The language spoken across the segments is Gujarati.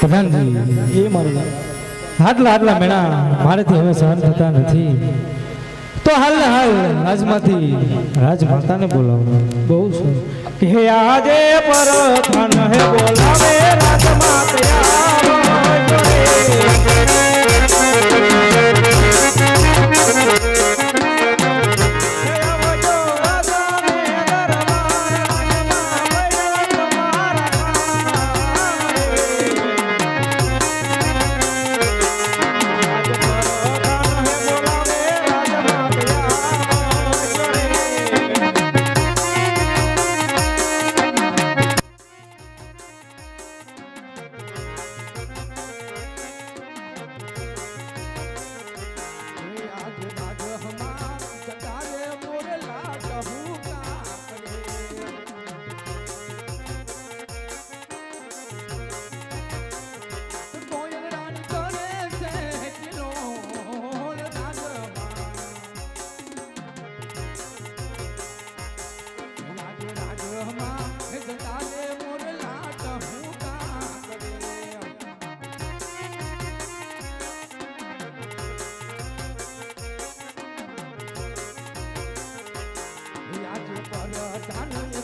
પ્રધાનજી એ મારું આટલા આટલા મેણા મારેથી હવે સહન થતા નથી. તો હાલ હાલ રાજમાંથી રાજમાતાને બોલાવો બહુ સરસ. હે આજે પર હે બોલાવે રાજમાતા.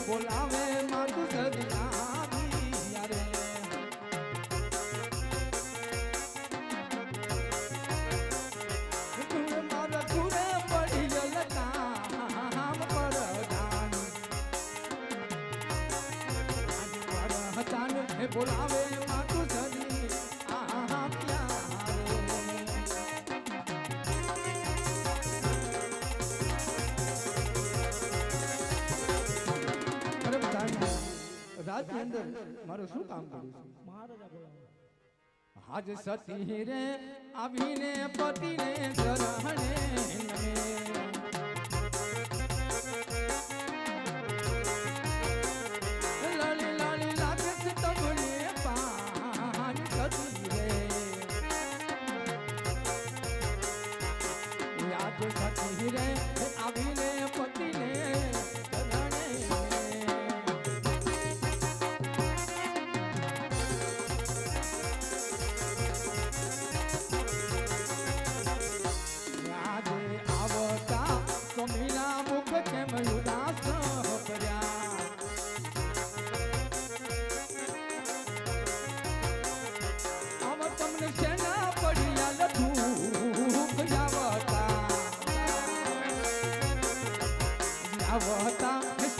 બોલાવે મારું સદના યારે. મારું શું કામ કર્યું છે? આજ સતી રે આવીને પતિને શરણે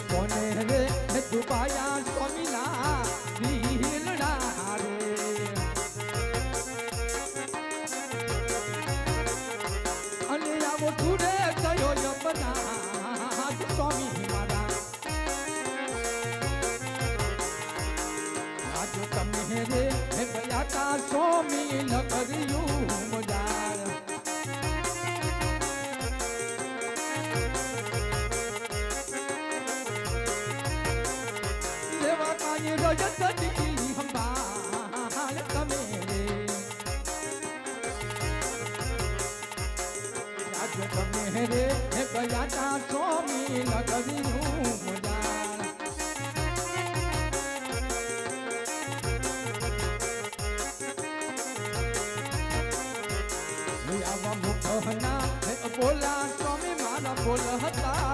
કોને રે દુપાયા સ્વામીના દિલડા રે અને આવો તુરે થયો યપના સ્વામી મારા. હે ગયા તા સ્વામી લગવીનું મજાર આવા મુખના હે બોલા સ્વામી મારા બોલ હતા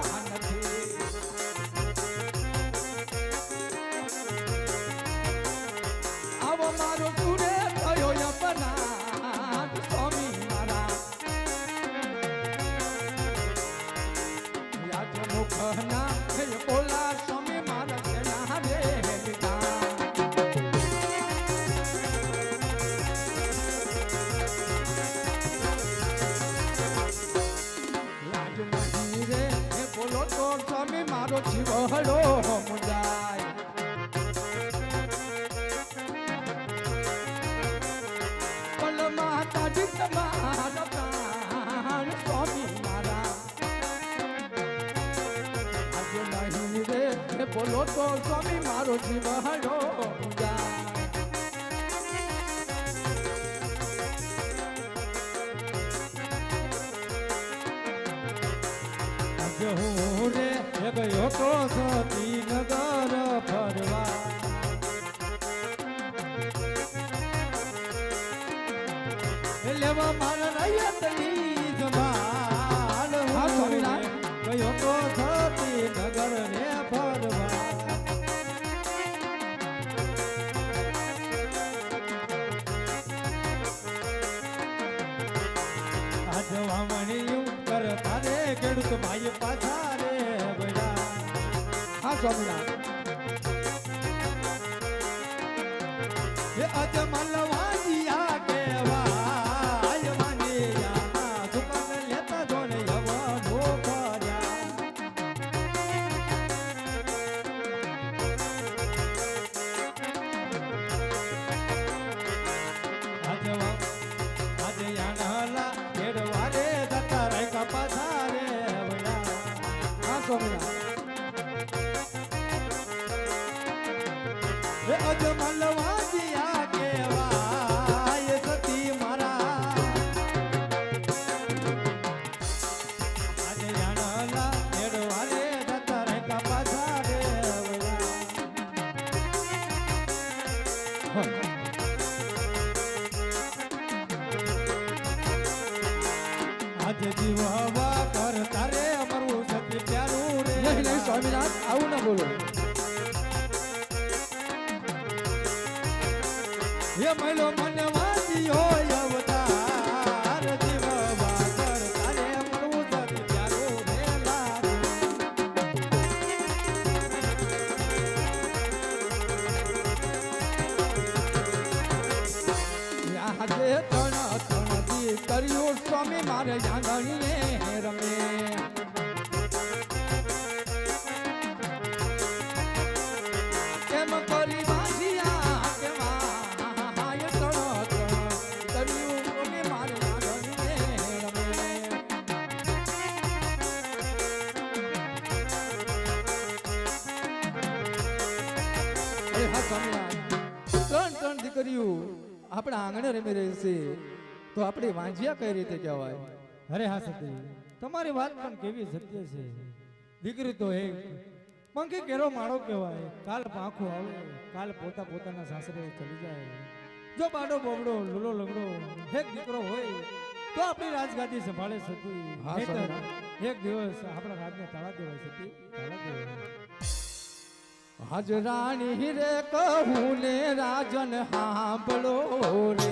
હું રે એ ગયો તો સતી નગર ફરવા. લેવા મારા રૈયતની જમાલ હું ગયો તો સતી નગર રે ફરવા. આજ વામણિયું કરતા રે ખેડૂત ભાઈ સ્વામિનારાયણ એ અજમલ વાજિયા આજે જીવ હવા કરતા રે અમારું સતી પ્યારું રે. નહીં નહીં, સ્વામિનારાયણ, આવું ના બોલો. મહિલો મને વાંચ્યો અવતાર જીવ વાકર તારે મળવું સતી પ્યારું રે આજે ત્રણ ત્રણ દી કર્યું સ્વામી મારે જાગણીએ ત્રણ આપણા આંગણે રમી રહી છે. તો આપણે વાંજિયા કઈ રીતે કહેવાય? અરે હા સતી તમારી વાત પણ કેવી સત્ય છે. દીકરી તો એક પંખી કેરો માળો કહેવાય. કાલ પાંખો આવે કાલ પોતા પોતાના સાસરે ચલી જાય. જો બાડો બોબડો લૂલો લગડો એક દીકરો હોય તો આપણી રાજગાદી સંભાળે સતી. એક દિવસ આપણા રાજને તાળા દેવાય સતી. તાળા દેવાય. હાજરાણી રે કહું ને રાજન હાંભળો રે.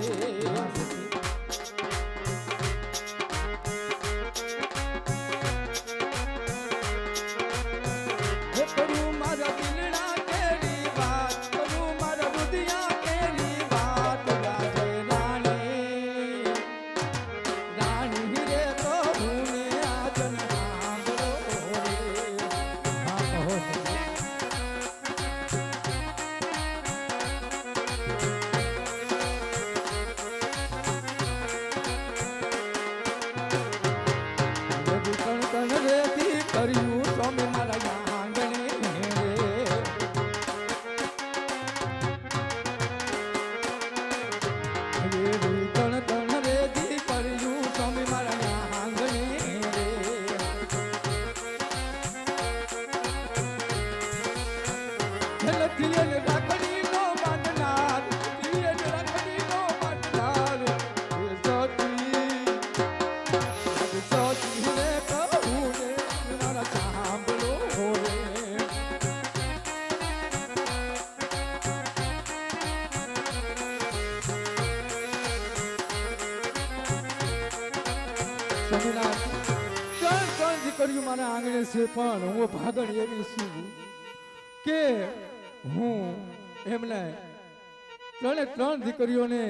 પણ હું ભાગણ એવી છું કે હું એમને ત્રણે ત્રણ દીકરીઓને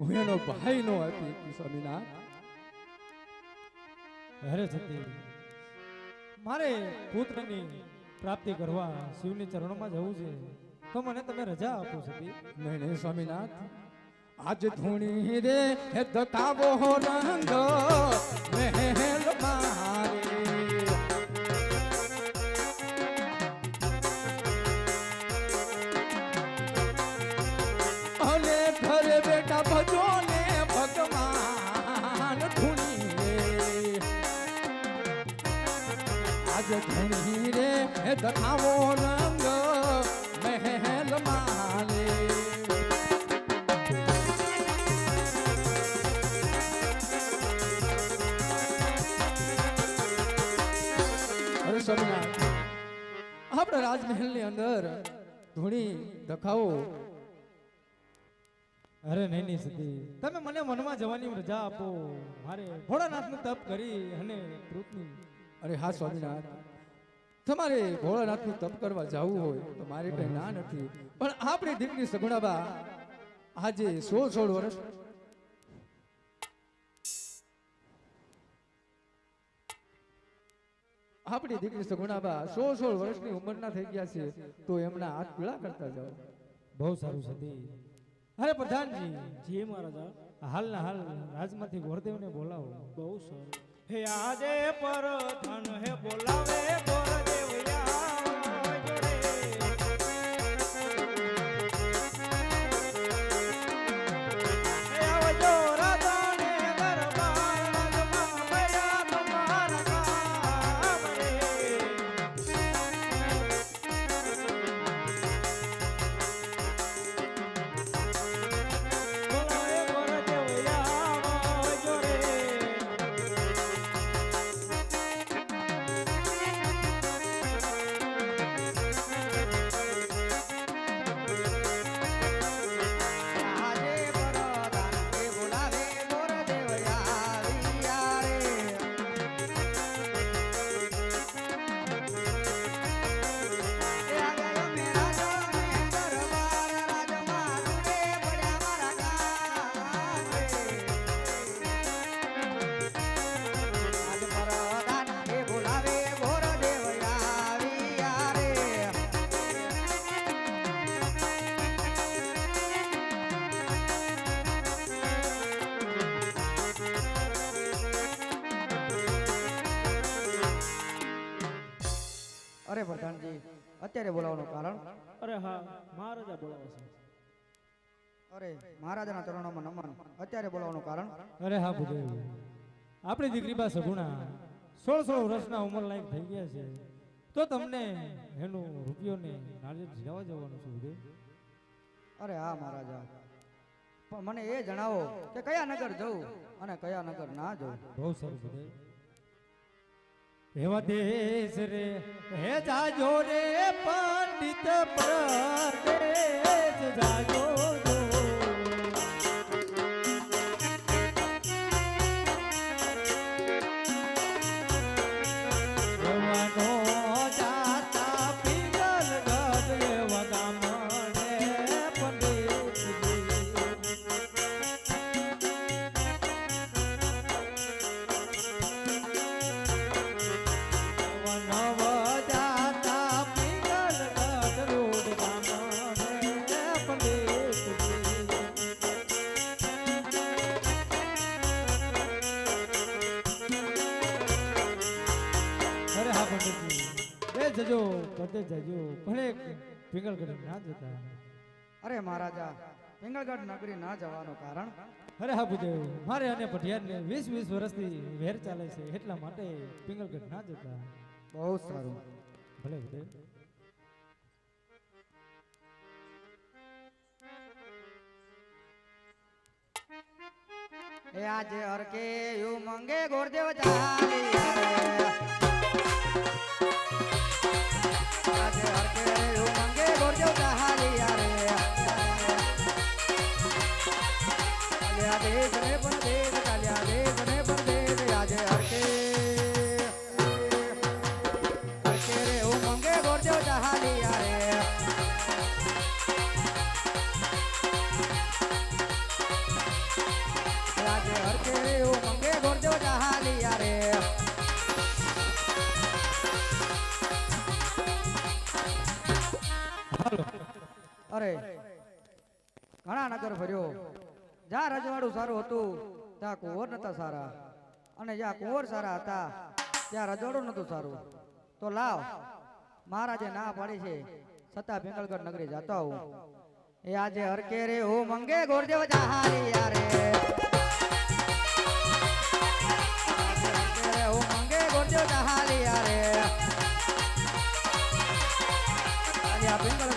હું એનો ભાઈ નો આપી સ્વામિનારાયણ. અરે સતી મારે પુત્રની પ્રાપ્તિ કરવા શિવની ચરણોમાં જવું છે. તો મને તમે રજા આપો સતી. નહીં નહીં સ્વામિનાથ આજ ધૂણી રે હે દતાવો રંગ. મહેલ મારે ભજો ને ભગવાન રે આજ દતાવો રંગ અરે રાજમહેલની અંદર ધૂણી દખાવો અરે નહીં નહીં સતી. તમે મને મનમાં જવાની રજા આપો. મારે ભોળાનાથનું તપ કરી અને કૃતની અરે હા સ્વામિનાથ તમારે ભોળાનાથનું તપ કરવા જવું હોય તો મારે કઈ ના નથી. પણ આપણી દીકરી સગુણાબા આજે સોળ સોળ વર્ષ. આપણી દીકરી સગુણાબા સોળ સોળ વર્ષની ઉંમરના થઈ ગયા છે તો એમના હાથ પીળા કરતા જાઓ. બહુ સારું સતી. અરે પ્રધાનજી. જી મહારાજા, હાલના હાલ રાજમાંથી ગોરદેવને બોલાવો. બહુ સારું હે આજે પર ધન હે બોલાવે ગોરદેવ અત્યારે બોલાવવાનું કારણ? અરે હા મહારાજા બોલાવે છે. અરે મહારાજાના ચરણોમાં નમન. અત્યારે બોલાવવાનું કારણ? અરે હા ભૂદેવ આપણી દીકરી પાસે ગુણા સોળ સોળ વર્ષના ઉંમર લાયક થઈ ગયા છે. તો તમને એનું રૂપિયોને નાળિયેર જીરાવા જવાનું છે ભૂદેવ અરે હા મહારાજા. પણ મને એ જણાવો કે કયા નગર જવું અને કયા નગર ના જવું? બહુ સરસ ભૂદેવ એવા દેશ રે હે જાજો રે પંડિત પ્રદેશ જાજો જજો પતે જજો. ભલે પિંગલગઢ ના જતા અરે મહારાજા પિંગળગઢ નગરી ના જવાનું કારણ? અરે હા ભૂદેવ મારે અને પટિયારને વીસ વીસ વર્ષથી વેર ચાલે છે એટલા માટે પિંગળગઢ ના જતા બહુ સારું. ભલે એ આજે હરકે યુ મંગે ગોરદેવ ચાલી આવે. રે પણ યુ અરે ઘણા નગર ફર્યો. જ્યાં રજવાડું સારું હતું, ત્યાં કુંવર નતા સારા. અને જ્યાં કુંવર સારા હતા, ત્યાં રજવાડું નતું સારું. તો લાવ, મહારાજે ના પાડી છે. છતાં પિંગલગઢ નગરી જતો આવું. એ આજે હરકે રે, હો મંગે ગોરદેવ જહારી યારે. હરકે મંગે ગોરદેવ જહારી યારે. આ પિંગલગઢ